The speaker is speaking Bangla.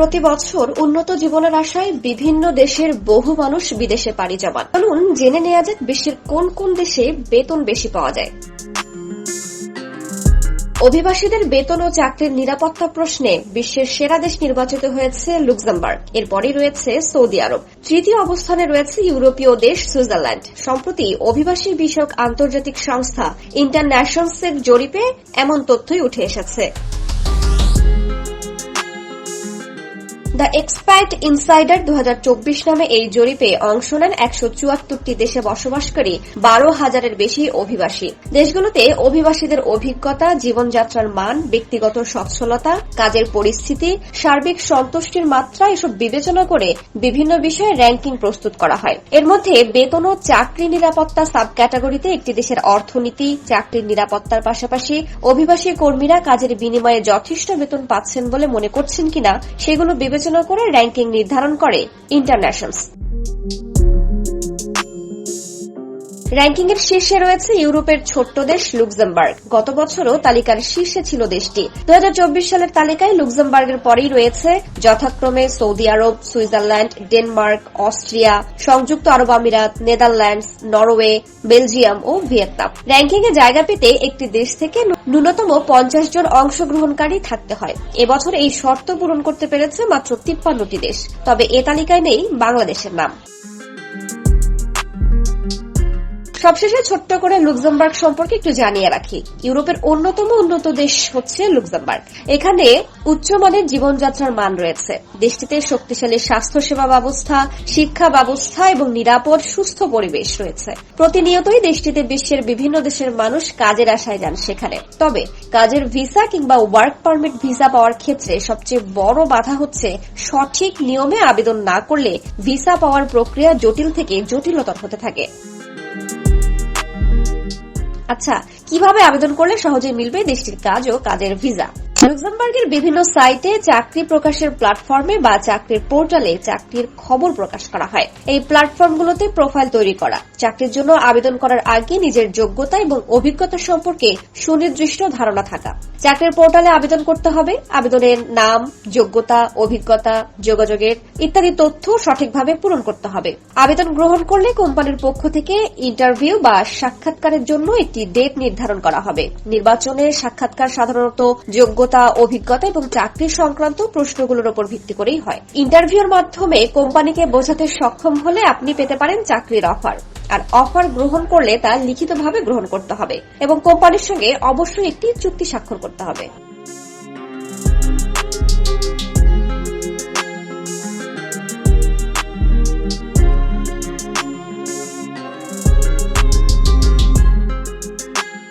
প্রতি বছর উন্নত জীবনের আশায় বিভিন্ন দেশের বহু মানুষ বিদেশে পাড়ি জমান। চলুন জেনে নেওয়া যাক বিশ্বের কোন কোন দেশে বেতন বেশি পাওয়া যায়। অভিবাসীদের বেতন ও চাকরির নিরাপত্তা প্রশ্নে বিশ্বের সেরা দেশ নির্বাচিত হয়েছে লুক্সেমবার্গ। এরপরই রয়েছে সৌদি আরব। তৃতীয় অবস্থানে রয়েছে ইউরোপীয় দেশ সুইজারল্যান্ড। সম্প্রতি অভিবাসী বিষয়ক আন্তর্জাতিক সংস্থা ইন্টারন্যাশনালসের জরিপে এমন তথ্যই উঠে এসেছে। দ্য এক্সপার্ট ইনসাইডার দু হাজার চব্বিশ নামে এই জরিপে অংশ নেন একশো দেশে বসবাসকারী বারো হাজারের বেশি অভিবাসী। দেশগুলোতে অভিবাসীদের অভিজ্ঞতা, জীবনযাত্রার মান, ব্যক্তিগত সচ্ছলতা, কাজের পরিস্থিতি, সার্বিক সন্তুষ্টির মাত্রা, এসব বিবেচনা করে বিভিন্ন বিষয়ে র্যাঙ্কিং প্রস্তুত করা হয়। এর মধ্যে বেতন ও চাকরি নিরাপত্তা সাব ক্যাটাগরিতে একটি দেশের অর্থনীতি, চাকরির নিরাপত্তার পাশাপাশি অভিবাসী কর্মীরা কাজের বিনিময়ে যথেষ্ট বেতন পাচ্ছেন বলে মনে করছেন কিনা, সেগুলো বিবেচনা করে র্যাঙ্কিং নির্ধারণ করে ইন্টারন্যাশনালস র্যাঙ্কিং এর শীর্ষে রয়েছে ইউরোপের ছোট্ট দেশ লুক্সেমবার্গ। গত বছরও তালিকার শীর্ষে ছিল দেশটি। দু হাজার চব্বিশ সালের তালিকায় লুক্সেমবার্গের পরেই রয়েছে যথাক্রমে সৌদি আরব, সুইজারল্যান্ড, ডেনমার্ক, অস্ট্রিয়া, সংযুক্ত আরব আমিরাত, নেদারল্যান্ডস, নরওয়ে, বেলজিয়াম ও ভিয়েতনাম। র্যাঙ্কিং এ জায়গা পেতে একটি দেশ থেকে ন্যূনতম পঞ্চাশ জন অংশগ্রহণকারী থাকতে হয়। এবছর এই শর্ত পূরণ করতে পেরেছে মাত্র তিপ্পান্নটি দেশ। তবে এ তালিকায় নেই বাংলাদেশের নাম। সবশেষে ছোট্ট করে লুক্সেমবার্গ সম্পর্কে একটু জানিয়ে রাখি। ইউরোপের অন্যতম উন্নত দেশ হচ্ছে লুক্সেমবার্গ। এখানে উচ্চমানের জীবনযাত্রার মান রয়েছে। দেশটিতে শক্তিশালী স্বাস্থ্যসেবা ব্যবস্থা, শিক্ষা ব্যবস্থা এবং নিরাপদ, সুস্থ পরিবেশ রয়েছে। প্রতিনিয়তই দেশটিতে বিশ্বের বিভিন্ন দেশের মানুষ কাজের আশায় যান সেখানে। তবে কাজের ভিসা কিংবা ওয়ার্ক পারমিট ভিসা পাওয়ার ক্ষেত্রে সবচেয়ে বড় বাধা হচ্ছে সঠিক নিয়মে আবেদন না করলে ভিসা পাওয়ার প্রক্রিয়া জটিল থেকে জটিলতর হতে থাকে। আচ্ছা কীভাবে আবেদন করলে সহজে মিলবে দেশটির কাজ ও কাজের ভিসা? লুক্সেমবার্গের বিভিন্ন সাইটে চাকরি প্রকাশের প্ল্যাটফর্মে বা চাকরির পোর্টালে চাকরির খবর প্রকাশ করা হয়। এই প্ল্যাটফর্মগুলোতে প্রোফাইল তৈরি করা, চাকরির জন্য আবেদন করার আগে নিজের যোগ্যতা এবং অভিজ্ঞতা সম্পর্কে সুনির্দিষ্ট ধারণা থাকা। চাকরির পোর্টালে আবেদন করতে হবে। আবেদনের নাম, যোগ্যতা, অভিজ্ঞতা, যোগাযোগের ইত্যাদি তথ্য সঠিকভাবে পূরণ করতে হবে। আবেদন গ্রহণ করলে কোম্পানির পক্ষ থেকে ইন্টারভিউ বা সাক্ষাৎকারের জন্য একটি ডেট নির্ধারণ করা হবে। নির্বাচনে সাক্ষাৎকার সাধারণত যোগ্যতা, অভিজ্ঞতা এবং চাকরি সংক্রান্ত প্রশ্নগুলোর উপর ভিত্তি করেই হয়। ইন্টারভিউর মাধ্যমে কোম্পানিকে বোঝাতে সক্ষম হলে আপনি পেতে পারেন চাকরির অফার। আর অফার গ্রহণ করলে তা লিখিতভাবে গ্রহণ করতে হবে এবং কোম্পানির সঙ্গে অবশ্যই একটি চুক্তি স্বাক্ষর করতে হবে।